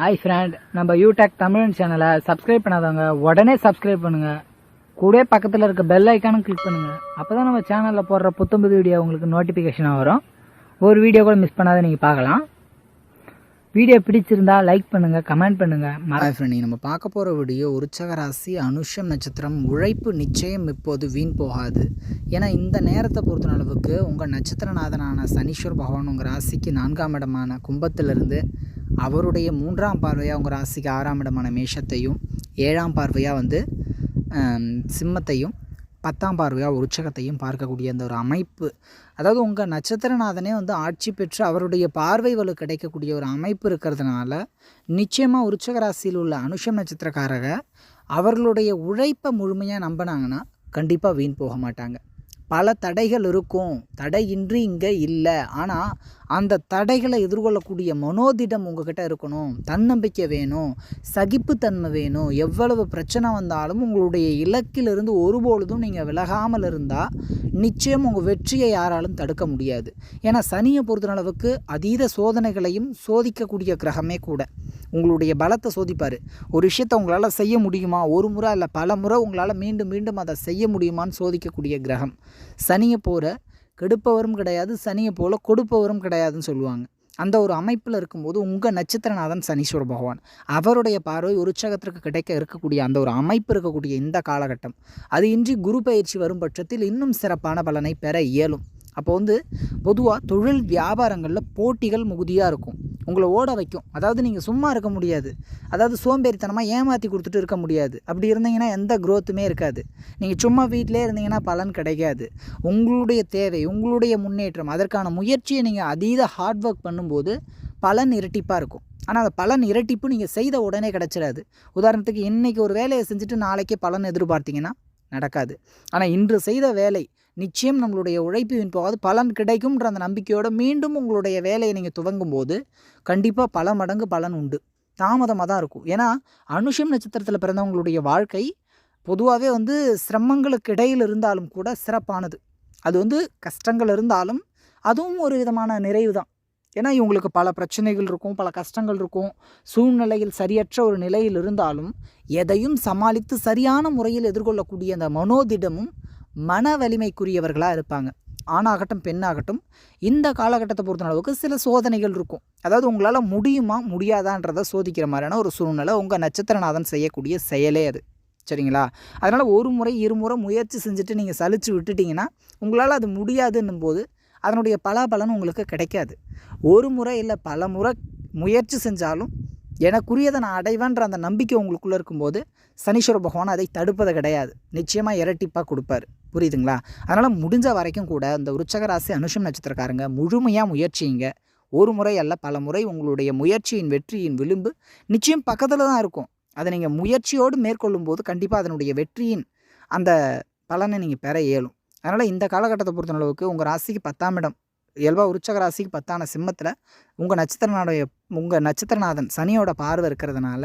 Hi friend நம்ம யூடெக் தமிழ் சேனலை subscribe பண்ணாதவங்க உடனே சப்ஸ்கிரைப் பண்ணுங்க. கூட பக்கத்தில் இருக்க பெல் ஐக்கானும் கிளிக் பண்ணுங்க. அப்பதான் நம்ம சேனலில் போடுற புத்தம்புது வீடியோ உங்களுக்கு நோட்டிஃபிகேஷனாக வரும். ஒரு வீடியோ கூட மிஸ் பண்ணாத நீங்கள் பார்க்கலாம். வீடியோ பிடிச்சிருந்தா லைக் பண்ணுங்க கமெண்ட் பண்ணுங்க. மறாய் ஃப்ரெண்ட் நம்ம பார்க்க போகிற வீடியோ உற்சக ராசி அனுஷம் நட்சத்திரம் உழைப்பு நிச்சயம் இப்போது வீண் போகாது. ஏன்னா இந்த நேரத்தை பொறுத்த அளவுக்கு உங்கள் நட்சத்திரநாதனான சனீஸ்வர் பகவான் உங்கள் ராசிக்கு நான்காம் இடமான கும்பத்திலிருந்து அவருடைய மூன்றாம் பார்வையாக உங்கள் ராசிக்கு ஆறாம் இடமான மேஷத்தையும் ஏழாம் பார்வையாக வந்து சிம்மத்தையும் பத்தாம் பார்வையாக உற்சகத்தையும் பார்க்கக்கூடிய அந்த ஒரு அமைப்பு. அதாவது உங்கள் நட்சத்திரநாதனே வந்து ஆட்சி பெற்று அவருடைய பார்வை வலு கிடைக்கக்கூடிய ஒரு அமைப்பு இருக்கிறதுனால நிச்சயமாக உற்சக ராசியில் உள்ள அனுஷம் நட்சத்திரக்காரக அவர்களுடைய உழைப்பை முழுமையாக நம்பினாங்கன்னா கண்டிப்பாக வீண் போக மாட்டாங்க. பல தடைகள் இருக்கும். தடையின்றி இங்கே இல்லை. ஆனால் அந்த தடைகளை எதிர்கொள்ளக்கூடிய மனோதிடம் உங்ககிட்ட இருக்கணும். தன்னம்பிக்கை வேணும். சகிப்புத்தன்மை வேணும். எவ்வளவு பிரச்சனை வந்தாலும் உங்களுடைய இலக்கிலிருந்து ஒருபொழுதும் நீங்கள் விலகாமல் இருந்தால் நிச்சயம் உங்கள் வெற்றியை யாராலும் தடுக்க முடியாது. ஏன்னா சனியை பொறுத்தளவுக்கு அதீத சோதனைகளையும் சோதிக்கக்கூடிய கிரகமே கூட. உங்களுடைய பலத்தை சோதிப்பார். ஒரு விஷயத்தை உங்களால் செய்ய முடியுமா? ஒரு முறை இல்லை பல முறை உங்களால் மீண்டும் மீண்டும் அதை செய்ய முடியுமான்னு சோதிக்கக்கூடிய கிரகம். சனியை போகிற கெடுப்பவரும் கிடையாது சனியை போல் கொடுப்பவரும் கிடையாதுன்னு சொல்லுவாங்க. அந்த ஒரு அமைப்பில் இருக்கும்போது உங்கள் நட்சத்திரநாதன் சனீஸ்வர பகவான். அவருடைய பார்வை உற்சாகத்திற்கு கிடைக்க இருக்கக்கூடிய அந்த ஒரு அமைப்பு இருக்கக்கூடிய இந்த காலகட்டம். அது இன்றி குரு பயிற்சி வரும் பட்சத்தில் இன்னும் சிறப்பான பலனை பெற இயலும். அப்போ வந்து பொதுவாக தொழில் வியாபாரங்களில் போட்டிகள் மிகுதியாக இருக்கும். உங்களை ஓட வைக்கும். அதாவது நீங்கள் சும்மா இருக்க முடியாது. அதாவது சோம்பேறித்தனமாக ஏமாற்றி கொடுத்துட்டு இருக்க முடியாது. அப்படி இருந்தீங்கன்னா எந்த க்ரோத்துமே இருக்காது. நீங்கள் சும்மா வீட்டிலே இருந்தீங்கன்னா பலன் கிடைக்காது. உங்களுடைய தேவை உங்களுடைய முன்னேற்றம் அதற்கான முயற்சியை நீங்கள் அதீத ஹார்ட் ஒர்க் பண்ணும்போது பலன் இரட்டிப்பாக இருக்கும். ஆனால் அந்த பலன் இரட்டிப்பு நீங்கள் செய்த உடனே கிடச்சிடாது உதாரணத்துக்கு இன்றைக்கி ஒரு வேலையை செஞ்சுட்டு நாளைக்கே பலன் எதிர்பார்த்தீங்கன்னா நடக்காது. ஆனால் இன்று செய்த வேலை நிச்சயம் நம்மளுடைய உழைப்பின் போகாது பலன் கிடைக்கும்ன்ற அந்த நம்பிக்கையோடு மீண்டும் உங்களுடைய வேலையை நீங்கள் துவங்கும் போது கண்டிப்பாக பல மடங்கு பலன் உண்டு. தாமதமாக தான் இருக்கும். ஏன்னா அனுஷம் நட்சத்திரத்தில் பிறந்தவங்களுடைய வாழ்க்கை பொதுவாகவே வந்து சிரமங்களுக்கு இடையில் இருந்தாலும் கூட சிறப்பானது. அது வந்து கஷ்டங்கள் இருந்தாலும் அதுவும் ஒரு விதமான நிறைவு தான். ஏன்னா இவங்களுக்கு பல பிரச்சனைகள் இருக்கும் பல கஷ்டங்கள் இருக்கும். சூழ்நிலையில் சரியற்ற ஒரு நிலையில் இருந்தாலும் எதையும் சமாளித்து சரியான முறையில் எதிர்கொள்ளக்கூடிய அந்த மனோதிடமும் மன வலிமைக்குரியவர்களாக இருப்பாங்க. ஆணாகட்டும் பெண்ணாகட்டும் இந்த காலகட்டத்தை பொறுத்த அளவுக்கு சில சோதனைகள் இருக்கும். அதாவது உங்களால் முடியுமா முடியாதான்றதை சோதிக்கிற மாதிரியான ஒரு சூழ்நிலை உங்கள் நட்சத்திரநாதன் செய்யக்கூடிய செயலே அது. சரிங்களா? அதனால் ஒரு முறை இருமுறை முயற்சி செஞ்சுட்டு நீங்கள் சலித்து விட்டுட்டிங்கன்னா உங்களால் அது முடியாதுன்னும் போது அதனுடைய பலாபலன் உங்களுக்கு கிடைக்காது. ஒரு முறை இல்லை பல முறை முயற்சி செஞ்சாலும் எனக்குரியதை நான் அடைவேன்ற அந்த நம்பிக்கை உங்களுக்குள்ளே இருக்கும்போது சனீஸ்வர பகவான் அதை தடுப்பது கிடையாது. நிச்சயமாக இரட்டிப்பாக கொடுப்பாரு. புரியுதுங்களா? அதனால் முடிஞ்ச வரைக்கும் கூட இந்த உச்சகராசி அனுஷம் நட்சத்திரக்காரங்க முழுமையாக முயற்சிங்க. ஒரு முறை அல்ல பல முறை உங்களுடைய முயற்சியின் வெற்றியின் விளிம்பு நிச்சயம் பக்கத்தில் தான் இருக்கும். அதை நீங்கள் முயற்சியோடு மேற்கொள்ளும் போது கண்டிப்பாக அதனுடைய வெற்றியின் அந்த பலனை நீங்கள் பெற இயலும். அதனால் இந்த காலகட்டத்தை பொறுத்த அளவுக்கு உங்கள் ராசிக்கு பத்தாம் இடம். இயல்பாக உற்சக ராசிக்கு பத்தான சிம்மத்தில் உங்கள் நட்சத்திரநாடைய உங்கள் நட்சத்திரநாதன் சனியோட பார்வை இருக்கிறதுனால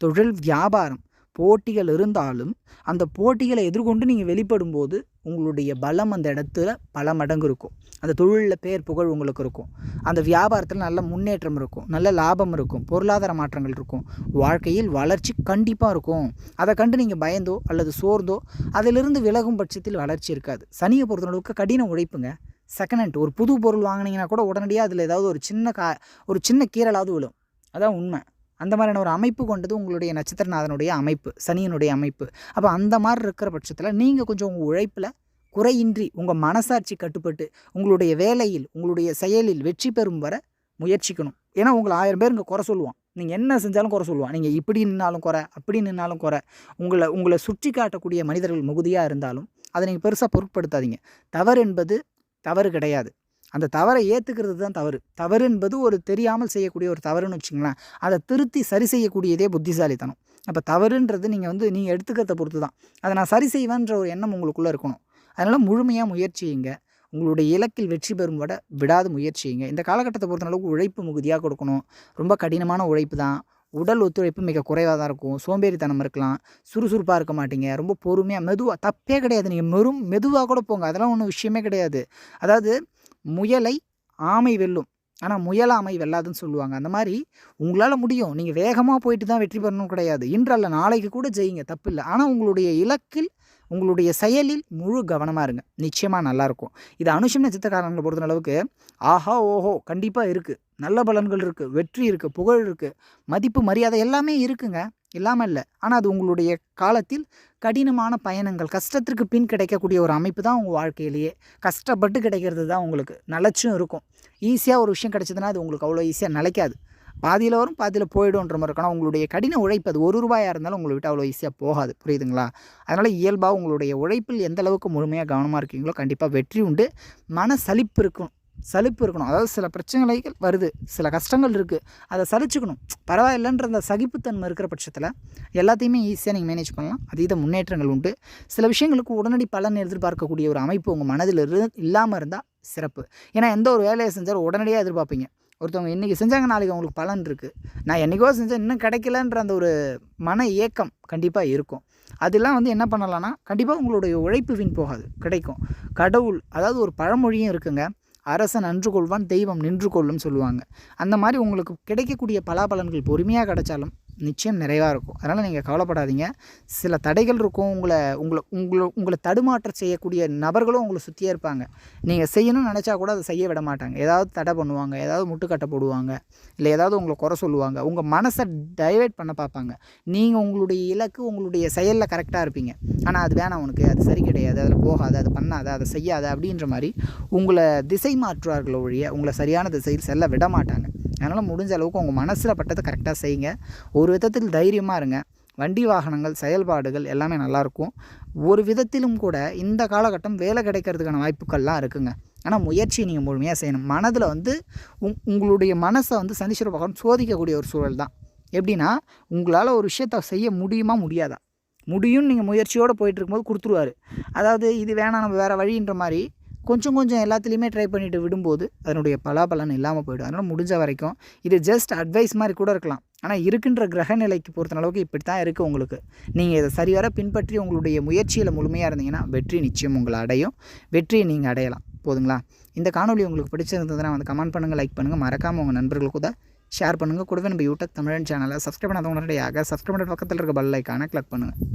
தொழில் வியாபாரம் போட்டிகள் இருந்தாலும் அந்த போட்டிகளை எதிர்கொண்டு நீங்கள் வெளிப்படும்போது உங்களுடைய பலம் அந்த இடத்துல பல மடங்கு இருக்கும். அந்த தொழிலில் பேர் புகழ் உங்களுக்கு இருக்கும். அந்த வியாபாரத்தில் நல்ல முன்னேற்றம் இருக்கும். நல்ல லாபம் இருக்கும். பொருளாதார மாற்றங்கள் இருக்கும். வாழ்க்கையில் வளர்ச்சி கண்டிப்பாக இருக்கும். அதை கண்டு நீங்கள் பயந்தோ அல்லது சோர்ந்தோ அதிலிருந்து விலகும் பட்சத்தில் வளர்ச்சி இருக்காது. சனியை பொறுத்தளவுக்கு கடின உழைப்புங்க. செகண்ட் ஹேண்ட் ஒரு புது பொருள் வாங்கினீங்கன்னா கூட உடனடியாக அதில் ஏதாவது ஒரு சின்ன கா ஒரு சின்ன கீரலாவது விழும். அதான் உண்மை. அந்த மாதிரியான ஒரு அமைப்பு கொண்டது உங்களுடைய நட்சத்திரநாதனுடைய அமைப்பு சனியனுடைய அமைப்பு. அப்போ அந்த மாதிரி இருக்கிற பட்சத்தில் நீங்கள் கொஞ்சம் உங்கள் உழைப்பில் குறையின்றி உங்கள் மனசாட்சி கட்டுப்பட்டு உங்களுடைய வேலையில் உங்களுடைய செயலில் வெற்றி பெறும் வர முயற்சிக்கணும். ஏன்னா உங்களை ஆயிரம் பேர் இங்கே குறை சொல்லுவான். நீங்கள் என்ன செஞ்சாலும் குறை சொல்லுவான். நீங்கள் இப்படி நின்னாலும் குறை அப்படி நின்னாலும் குறை. உங்களை உங்களை சுற்றி காட்டக்கூடிய மனிதர்கள் மிகுதியாக இருந்தாலும் அதை நீங்கள் பெருசாக பொருட்படுத்தாதீங்க. தவறு என்பது தவறு கிடையாது. அந்த தவறை ஏற்றுக்கிறது தான் தவறு. தவறு என்பது ஒரு தெரியாமல் செய்யக்கூடிய ஒரு தவறுன்னு வச்சுங்களேன் அதை திருத்தி சரி செய்யக்கூடியதே புத்திசாலித்தனம். அப்போ தவறுன்றது நீங்கள் வந்து நீங்கள் எடுத்துக்கிறத பொறுத்து தான் அதை நான் சரி செய்வேன்ற ஒரு எண்ணம் உங்களுக்குள்ளே இருக்கணும். அதனால் முழுமையாக முயற்சியுங்க உங்களுடைய இலக்கில் வெற்றி பெறும் விட விடாது முயற்சியுங்க இந்த காலகட்டத்தை பொறுத்த அளவுக்கு உழைப்பு மிகுதியாக கொடுக்கணும். ரொம்ப கடினமான உழைப்பு தான். உடல் ஒத்துழைப்பு மிக குறைவாக தான் இருக்கும். சோம்பேறித்தனம் இருக்கலாம். சுறுசுறுப்பாக இருக்க மாட்டீங்க. ரொம்ப பொறுமையாக மெதுவாக தப்பே கிடையாது. நீங்கள் மெரும் மெதுவாக கூட போங்க. அதெல்லாம் ஒன்றும் விஷயமே கிடையாது. அதாவது முயலை ஆமை வெல்லும். ஆனால் முயலாமை வெல்லாதுன்னு சொல்லுவாங்க. அந்த மாதிரி உங்களால் முடியும். நீங்கள் வேகமாக போயிட்டு தான் வெற்றி பெறணும் கிடையாது. இன்றல்ல நாளைக்கு கூட ஜெயிங்க. தப்பு இல்லை. ஆனால் உங்களுடைய இலக்கில் உங்களுடைய செயலில் முழு கவனமாக இருங்க. நிச்சயமாக நல்லாயிருக்கும் இது அனுஷம் நட்சத்திரக்காரங்களை பொறுத்த அளவுக்கு ஆஹா ஓஹோ கண்டிப்பாக இருக்குது நல்ல பலன்கள் இருக்குது வெற்றி இருக்குது புகழ் இருக்குது மதிப்பு மரியாதை எல்லாமே இருக்குங்க. இல்லாமல் இல்லை ஆனால் அது உங்களுடைய காலத்தில் கடினமான பயணங்கள் கஷ்டத்திற்கு பின் கிடைக்கக்கூடிய ஒரு அமைப்பு தான் உங்கள் வாழ்க்கையிலேயே. கஷ்டப்பட்டு கிடைக்கிறது தான் உங்களுக்கு. நிலச்சும் இருக்கும். ஈஸியாக ஒரு விஷயம் கிடைச்சதுன்னா அது உங்களுக்கு அவ்வளோ ஈஸியாக நிலைக்காது. பாதியில் வரும் பாதியில் போயிடும்ன்ற மாதிரி இருக்கும். ஆனால் உங்களுடைய கடின உழைப்பு அது ஒரு ரூபாயாக இருந்தாலும் உங்களை விட்டு அவ்வளோ ஈஸியாக போகாது. புரியுதுங்களா? அதனால் இயல்பாக உங்களுடைய உழைப்பில் எந்த அளவுக்கு முழுமையாக கவனமாக இருக்கீங்களோ கண்டிப்பாக வெற்றி உண்டு. மன சலிப்பு இருக்கும் சலிப்பு இருக்கணும். அதாவது சில பிரச்சனைகள் வருது. சில கஷ்டங்கள் இருக்குது அதை சலிச்சுக்கணும். பரவாயில்லைன்ற அந்த சகிப்புத்தன்மை இருக்கிற பட்சத்தில் எல்லாத்தையுமே ஈஸியாக நீங்கள் மேனேஜ் பண்ணலாம். அதீத முன்னேற்றங்கள் உண்டு. சில விஷயங்களுக்கு உடனடி பலன் எதிர்பார்க்கக்கூடிய ஒரு அமைப்பு உங்கள் மனதில் இரு இல்லாமல் இருந்தால் சிறப்பு. ஏன்னா எந்த ஒரு வேலையை செஞ்சாலும் உடனடியாக எதிர்பார்ப்பீங்க. ஒருத்தவங்க இன்றைக்கி செஞ்சாங்க நாளைக்கு அவங்களுக்கு பலன் இருக்குது நான் என்றைக்கோ செஞ்சேன் இன்னும் கிடைக்கலன்ற அந்த ஒரு மன ஏக்கம் கண்டிப்பாக இருக்கும். அதெல்லாம் வந்து என்ன பண்ணலாம்னா கண்டிப்பாக உங்களுடைய உழைப்பு வீண் போகாது. கிடைக்கும். கடவுள் அதாவது ஒரு பழமொழியும் இருக்குங்க. அரசன் அன்று கொள்வான் தெய்வம் நின்று கொள்ளும் சொல்லுவாங்க. அந்த மாதிரி உங்களுக்கு கிடைக்கக்கூடிய பலாபலன்கள் பொறுமையாக கிடைச்சாலும் நிச்சயம் நிறைவாக இருக்கும். அதனால் நீங்கள் கவலைப்படாதீங்க. சில தடைகள் இருக்கும். உங்களை உங்களை உங்களை உங்களை தடுமாற்ற செய்யக்கூடிய நபர்களும் உங்களை சுற்றியே இருப்பாங்க. நீங்கள் செய்யணும்னு நினச்சா கூட அதை செய்ய விட மாட்டாங்க. ஏதாவது தடை பண்ணுவாங்க. ஏதாவது முட்டுக்கட்டை போடுவாங்க. இல்லை ஏதாவது உங்களை குறை சொல்லுவாங்க. உங்கள் மனசை டைவெர்ட் பண்ண பார்ப்பாங்க. நீங்கள் உங்களுடைய இலக்கு உங்களுடைய செயலில் கரெக்டாக இருப்பீங்க. ஆனால் அது வேணாம் உனக்கு. அது சரி கிடையாது. அதில் அதை பண்ணாத அதை செய்யாத அப்படின்ற மாதிரி உங்களை திசை மாற்றுவார்கள் ஒழிய உங்களை சரியான திசையில் செல்ல விட மாட்டாங்க. அதனால் முடிஞ்ச அளவுக்கு உங்கள் மனசில் பட்டதை கரெக்டாக செய்யுங்க. ஒரு விதத்தில் தைரியமாக இருங்க. வண்டி வாகனங்கள் செயல்பாடுகள் எல்லாமே நல்லாயிருக்கும் ஒரு விதத்திலும் கூட இந்த காலகட்டம் வேலை கிடைக்கிறதுக்கான வாய்ப்புகள்லாம் இருக்குங்க. ஆனால் முயற்சி நீங்கள் முழுமையாக செய்யணும். மனதில் வந்து உங் உங்களுடைய மனசை வந்து சனீஸ்வர பகவான் சோதிக்கக்கூடிய ஒரு சூழல் தான் எப்படின்னா உங்களால் ஒரு விஷயத்த செய்ய முடியுமா முடியாதா? முடியும்னு நீங்கள் முயற்சியோடு போயிட்டு இருக்கும்போது கொடுத்துருவாரு. அதாவது இது வேணாம் நம்ம வேறு வழின்ற மாதிரி கொஞ்சம் கொஞ்சம் எல்லாத்துலேயுமே ட்ரை பண்ணிவிட்டு விடும்போது அதனுடைய பலாபலன் இல்லாமல் போயிடும். அதனால் முடிஞ்ச வரைக்கும் இது ஜஸ்ட் அட்வைஸ் மாதிரி கூட இருக்கலாம். ஆனால் இருக்கின்ற கிரக நிலைக்கு பொறுத்த அளவுக்கு இப்படி தான் இருக்குது உங்களுக்கு. நீங்கள் இதை சரிவர பின்பற்றி உங்களுடைய முயற்சியில் முழுமையாக இருந்தீங்கன்னா வெற்றி நிச்சயம் உங்களை அடையும். வெற்றியை நீங்கள் அடையலாம். போதுங்களா? இந்த காணொலி உங்களுக்கு பிடிச்சிருந்ததுன்னா வந்து கமெண்ட் பண்ணுங்கள் லைக் பண்ணுங்கள் மறக்காமல் உங்கள் நண்பர்களுக்கு கூட ஷேர் பண்ணுங்கள் கூடவே நம்ம யூடியூப் தமிழன் சேனலை சப்ஸ்கிரைப் பண்ணாதவங்களுடைய சப்ஸ்கிரைப் பண்ணுற பக்கத்தில் இருக்க பெல் ஐக்கானை கிளிக் பண்ணுங்கள்